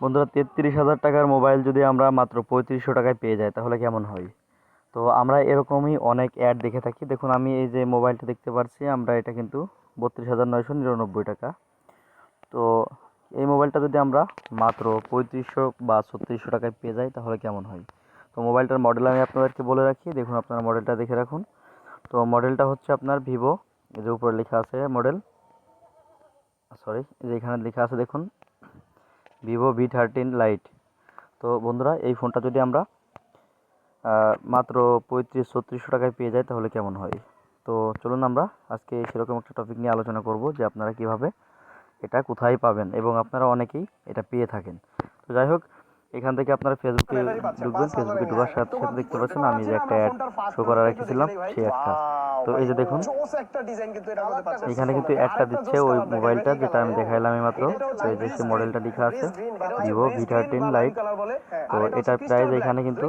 বন্ধুরা, তেত্রিশ হাজার টাকার মোবাইল যদি আমরা মাত্র পঁয়ত্রিশশো টাকায় পেয়ে যাই, তাহলে কেমন হয়? তো আমরা এরকমই অনেক অ্যাড দেখে থাকি। দেখুন, আমি এই যে মোবাইলটা দেখতে পাচ্ছি, আমরা এটা কিন্তু বত্রিশ হাজার নয়শো নিরানব্বই টাকা। তো এই মোবাইলটা যদি আমরা মাত্র পঁয়ত্রিশশো বা ছত্রিশশো টাকায় পেয়ে যাই, তাহলে কেমন হয়? তো মোবাইলটার মডেল আমি আপনাদেরকে বলে রাখি। দেখুন, আপনার মডেলটা দেখে রাখুন। তো মডেলটা হচ্ছে আপনার ভিভো যে উপরে লেখা আছে মডেল, সরি যে এখানে লেখা আছে, দেখুন ভিভো ভি থার্টিন লাইট তো বন্ধুরা এই ফোনটা যদি আমরা মাত্র পঁয়ত্রিশ ছত্রিশশো টাকায় পেয়ে যাই তাহলে কেমন হয়? তো চলুন আমরা আজকে সেরকম একটা টপিক নিয়ে আলোচনা করব যে আপনারা কীভাবে এটা কোথায় পাবেন এবং আপনারা অনেকেই এটা পেয়ে থাকেন। তো যাই হোক এখান থেকে আপনারা ফেসবুকে ঢুকবেন ফেসবুকে ঢোকার সাথে সাথে দেখতে পাচ্ছেন আমি যে একটা অ্যাড শো করা রেখেছিলাম সেই একটা। তো এই যে দেখুন এখানে কিন্তু একটা দিচ্ছে ওই মোবাইলটা যেটা আমি দেখাইলাম মাত্র। তো এই যে সেই মডেলটা লেখা আছে ভিভো ভি থার্টিন লাইট তো এটার প্রাইস এখানে কিন্তু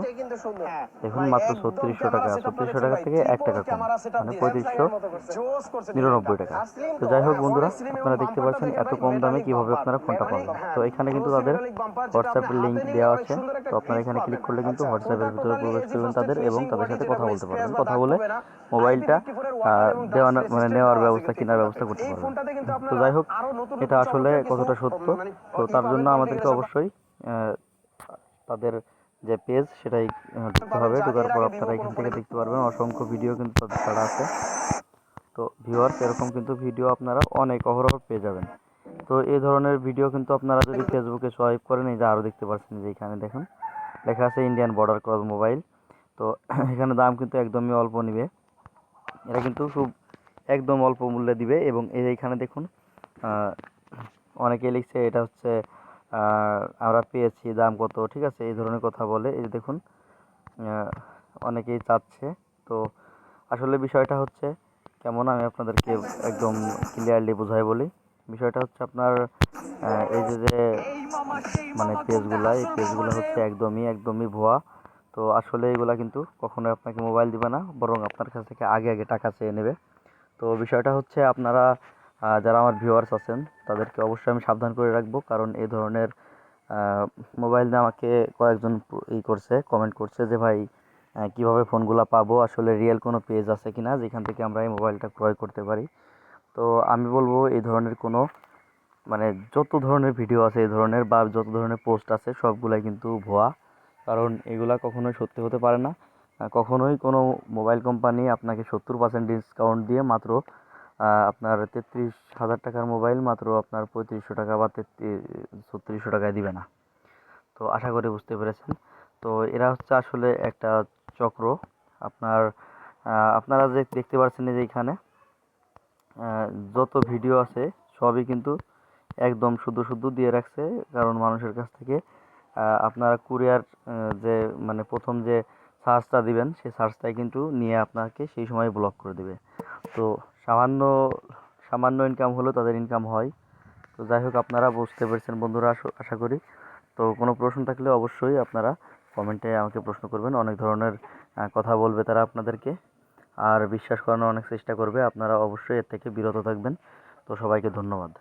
দেখুন মাত্র ছত্রিশশো টাকা ছত্রিশশো টাকা থেকে এক টাকা কম মানে পঁয়ত্রিশশো নিরানব্বই টাকা। তো যাই হোক বন্ধুরা আপনারা দেখতে পাচ্ছেন এত কম দামে কীভাবে আপনারা ফোনটা পাবেন। তো এখানে কিন্তু তাদের হোয়াটসঅ্যাপের লিঙ্ক দেওয়া আছে। তো আপনারা এখানে ক্লিক করলে কিন্তু হোয়াটসঅ্যাপের ভিতরে প্রবেশ করবেন তাদের এবং তাদের সাথে কথা বলতে পারবেন কথা বলে মোবাইলটা মানে নেওয়ার ব্যবস্থা কেনার ব্যবস্থা করতে পারবেন তো যাই হোক এটা আসলে কতটা সত্য? তো তার জন্য আমাদেরকে অবশ্যই তাদের যে পেজ সেটাই ঢুকতে হবে। ঢোকার পর আপনারা এখান থেকে দেখতে পারবেন। অসংখ্য ভিডিও কিন্তু তাদের ছাড়া আছে। তো ভিউয়ার্স এরকম কিন্তু ভিডিও আপনারা অনেক অহরহ পেয়ে যাবেন। তো এই ধরনের ভিডিও কিন্তু আপনারা যদি ফেসবুকে সোয়াইপ করেন এই যে আরও দেখতে পাচ্ছেন যে এখানে দেখুন লেখা আছে ইন্ডিয়ান বর্ডার ক্রস মোবাইল তো এখানে দাম কিন্তু একদমই অল্প নিবে। এটা কিন্তু খুব একদম অল্প মূল্যে দিবে এবং এইখানে দেখুন অনেকে লিখছে এটা হচ্ছে আমরা পেয়েছি, দাম কত, ঠিক আছে, এই ধরনের কথা বলে। এই দেখুন অনেকেই চাচ্ছে। তো আসলে বিষয়টা হচ্ছে কেমন, আমি আপনাদেরকে একদম ক্লিয়ারলি বোঝাই বলি। বিষয়টা হচ্ছে আপনার এই যে যে মানে পেজগুলা এই পেজগুলো হচ্ছে একদমই একদমই ভুয়া। তো আসলে এগুলা কিন্তু কখনোই আপনাকে মোবাইল দিবে না, বরং আপনার কাছ থেকে আগে আগে টাকা চেয়ে নেবে। তো বিষয়টা হচ্ছে আপনারা যারা আমার ভিউয়ার্স আছেন, তাদেরকে অবশ্যই আমি সাবধান করে রাখব, কারণ এই ধরনের মোবাইল নিয়ে আমাকে কয়েকজন ই করছে কমেন্ট করছে যে, ভাই কীভাবে ফোনগুলো পাবো? আসলে রিয়েল কোনো পেজ আছে কি না যেখান থেকে আমরা এই মোবাইলটা ক্রয় করতে পারি? তো আমি বলব এই ধরনের কোনো মানে যত ধরনের ভিডিও আছে এই ধরনের বা যত ধরনের পোস্ট আছে, সবগুলাই কিন্তু ভুয়া। কারণ এগুলা কখনোই সত্যি হতে পারে না। কখনোই কোনো মোবাইল কোম্পানি আপনাকে সত্তর পার্সেন্ট ডিসকাউন্ট দিয়ে মাত্র আপনার তেত্রিশ হাজার টাকার মোবাইল মাত্র আপনার পঁয়ত্রিশশো টাকা বা তেত্রিশ, ছত্রিশশো টাকায় দিবে না। তো আশা করি বুঝতে পেরেছেন। তো এরা হচ্ছে আসলে একটা চক্র। আপনার আপনারা যে দেখতে পাচ্ছেন যে এখানে যত ভিডিও আছে সবই কিন্তু একদম শুধু শুধু দিয়ে রাখছে। কারণ মানুষের কাছ থেকে আপনারা কুরিয়ার যে মানে প্রথম যে সার্চটা দিবেন, সেই সার্চটাই কিন্তু নিয়ে আপনাকে সেই সময় ব্লক করে দেবে। তো সামান্য সামান্য ইনকাম হলেও তাদের ইনকাম হয়। তো যাই হোক, আপনারা বুঝতে পেরেছেন বন্ধুরা, আশা- করি। তো কোনো প্রশ্ন থাকলে অবশ্যই আপনারা কমেন্টে আমাকে প্রশ্ন করবেন। অনেক ধরনের কথা বলবে তারা আপনাদেরকে। আর বিশ্বাস করানোর অনেক চেষ্টা করবে। আপনারা অবশ্যই এর থেকে বিরত থাকবেন। তো সবাইকে ধন্যবাদ।